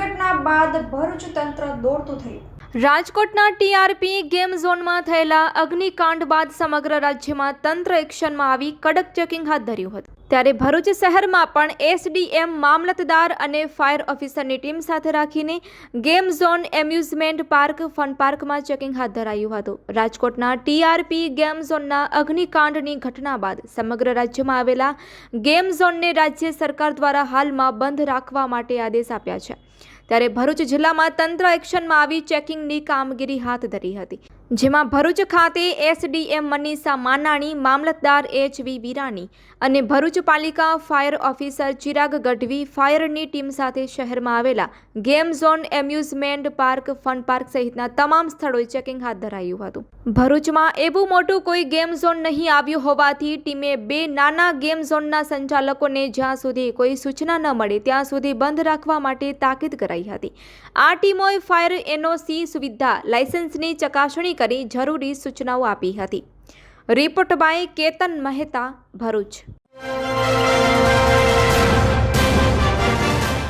દુર્ઘટના બાદ ભરૂચ તંત્ર દોડતું થયું. રાજકોટના ટીઆરપી ગેમ ઝોનમાં થયેલા અગ્નિકાંડ બાદ સમગ્ર રાજ્યમાં તંત્ર એક્શનમાં આવી કડક ચેકિંગ હાથ ધર્યું હતું. ત્યારે ભરૂચ શહેરમાં પણ એસડીએમ મામલતદાર અને ફાયર ઓફિસરની ટીમ સાથે રાખીને game zone amusement park fun પાર્કમાં ચેકિંગ હાથ ધરાયું હતું. રાજકોટના ટીઆરપી ગેમ ઝોનના અગ્નિકાંડની ઘટના બાદ સમગ્ર રાજ્યમાં આવેલા ગેમ ઝોનને રાજ્ય સરકાર દ્વારા હાલમાં બંધ રાખવા માટે આદેશ આપ્યા છે. ત્યારે ભરૂચ જિલ્લામાં તંત્ર એક્શનમાં આવી ચેકિંગની કામગીરી હાથ ધરી હતી. જેમાં ભરૂચ ખાતે એસડીએમ મનીષા માનાણી, મામલતદાર એચ વી વિરાણી અને ભરૂચ પાલિકા ફાયર ઓફિસર ચિરાગ ગઢવી ફાયરની ટીમ સાથે શહેરમાં આવેલા game zone amusement park, fun park સહિતના તમામ સ્થળોએ ચેકિંગ હાથ ધરાયું હતું. ભરૂચમાં એવું મોટું કોઈ ગેમ ઝોન નહીં આવ્યું હોવાથી ટીમે બે નાના ગેમ ઝોનના સંચાલકોને જ્યાં સુધી કોઈ સૂચના ન મળે ત્યાં સુધી બંધ રાખવા માટે તાકીદ કરાઈ હતી. આ ટીમોએ ફાયર એનઓસી સુવિધા, લાયસન્સની ચકાસણી કરી જરૂરી સૂચનાઓ આપી હતી. Report by Ketan Mehta Bharuch.